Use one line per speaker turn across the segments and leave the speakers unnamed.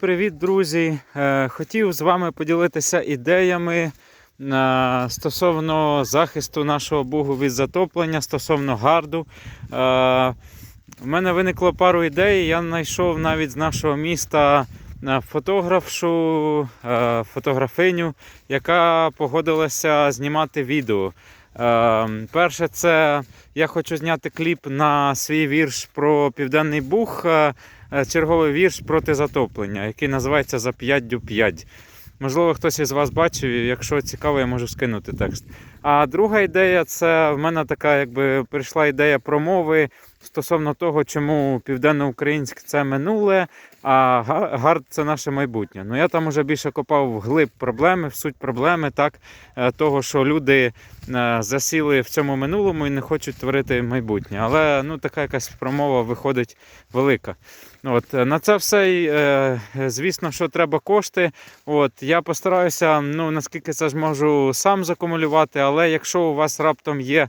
Привіт, друзі! Е, Хотів з вами поділитися ідеями е, стосовно захисту нашого бугу від затоплення, стосовно гарду. Е, У мене виникло пару ідей. Я знайшов навіть з нашого міста е, фотографшу, е, фотографиню, яка погодилася знімати відео. Е, Перше, це я хочу зняти кліп на свій вірш про Південний Буг. Е, черговий вірш проти затоплення, який називається За 5 дю 5. Можливо, хтось із вас бачив, якщо цікаво, я можу скинути текст. А друга ідея це в мене така, якби прийшла ідея промови стосовно того, чому південноукраїнськ це минуле, а гард це наше майбутнє. Ну я там уже більше копав вглиб проблеми, в суть проблеми, так, е, того, що люди е, засіли в цьому минулому і не хочуть творити майбутнє. Але ну, така якась промова виходить велика. От, е, на це все, звісно, що треба кошти. От, я постараюся, ну наскільки це ж можу сам закумулювати, але якщо у вас раптом є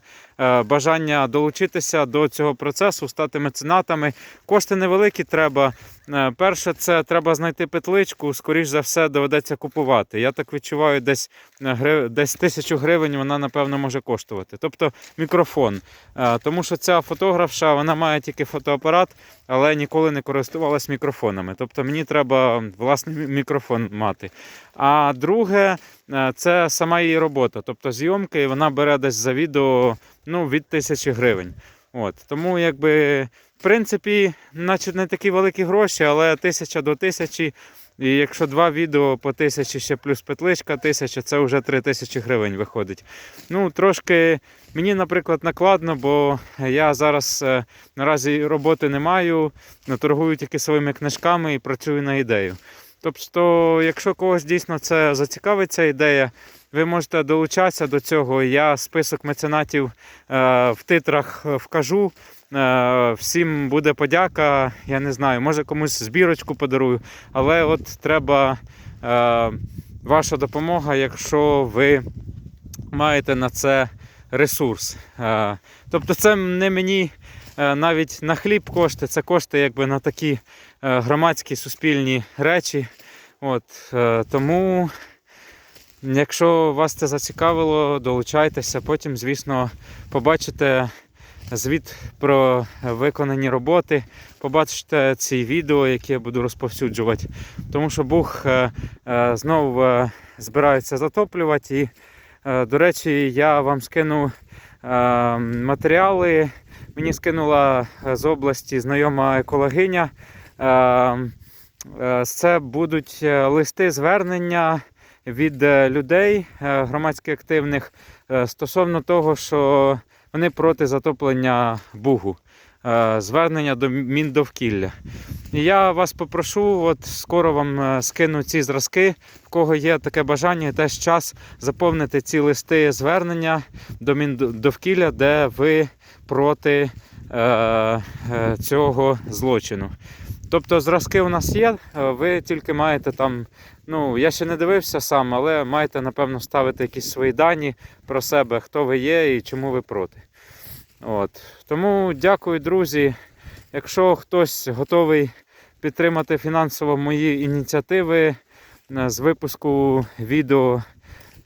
бажання долучитися до цього процесу, стати меценатами, кошти невеликі треба. Е, Перше, це треба знайти петличку, скоріш за все, доведеться купувати. Я так відчуваю, десь, е, десь тисячу гривень вона, напевно, може коштувати. Тобто мікрофон. Е, Тому що ця фотографша вона має тільки фотоапарат, але ніколи не користувалась мікрофонами. Тобто мені треба власний мікрофон мати. А друге, е, це сама її робота. Тобто зйомки, і вона бере десь за відео ну, від тисячі гривень. От. Тому, якби, в принципі, наче не такі великі гроші, але тисяча до тисячі. І якщо два відео по тисячі, ще плюс петличка тисяча, це вже три тисячі гривень виходить. Ну, трошки мені, наприклад, накладно, бо я зараз е, наразі роботи не маю, ну, торгую тільки своїми книжками і працюю на ідею. Тобто, якщо когось дійсно це зацікавить ця ідея, ви можете долучатися до цього. Я список меценатів е, в титрах е, вкажу. Е, всім буде подяка. Я не знаю, може комусь збірочку подарую, але от треба ваша допомога, якщо ви маєте на це ресурс. Тобто, це не мені навіть на хліб кошти, це кошти якби на такі громадські суспільні речі. От, тому, якщо вас це зацікавило, долучайтеся. Потім, звісно, побачите звіт про виконані роботи, побачите ці відео, які я буду розповсюджувати. Тому що Буг е, е, знову е, збирається затоплювати. І, до речі, я вам скину матеріали. Мені скинула з області знайома екологиня. Е, е, Це будуть листи звернення від е, людей е, громадськи активних е, стосовно того, що вони проти затоплення Бугу. Звернення до Міндовкілля. І я вас попрошу, от скоро вам скину ці зразки, в кого є таке бажання, теж час заповнити ці листи звернення до Міндовкілля, де ви проти е, цього злочину. Тобто зразки у нас є, е, ви тільки маєте там, ну я ще не дивився сам, але маєте напевно ставити якісь свої дані про себе, хто ви є і чому ви проти. От. Тому дякую, друзі. Якщо хтось готовий підтримати фінансово мої ініціативи е, з випуску відео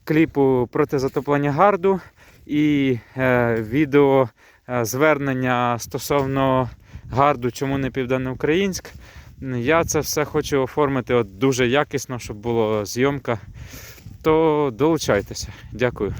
кліпу проти затоплення гарду і е, відео е, звернення стосовно гарду, чому не південноукраїнськ. Я це все хочу оформити от дуже якісно, щоб була зйомка. То долучайтеся. Дякую.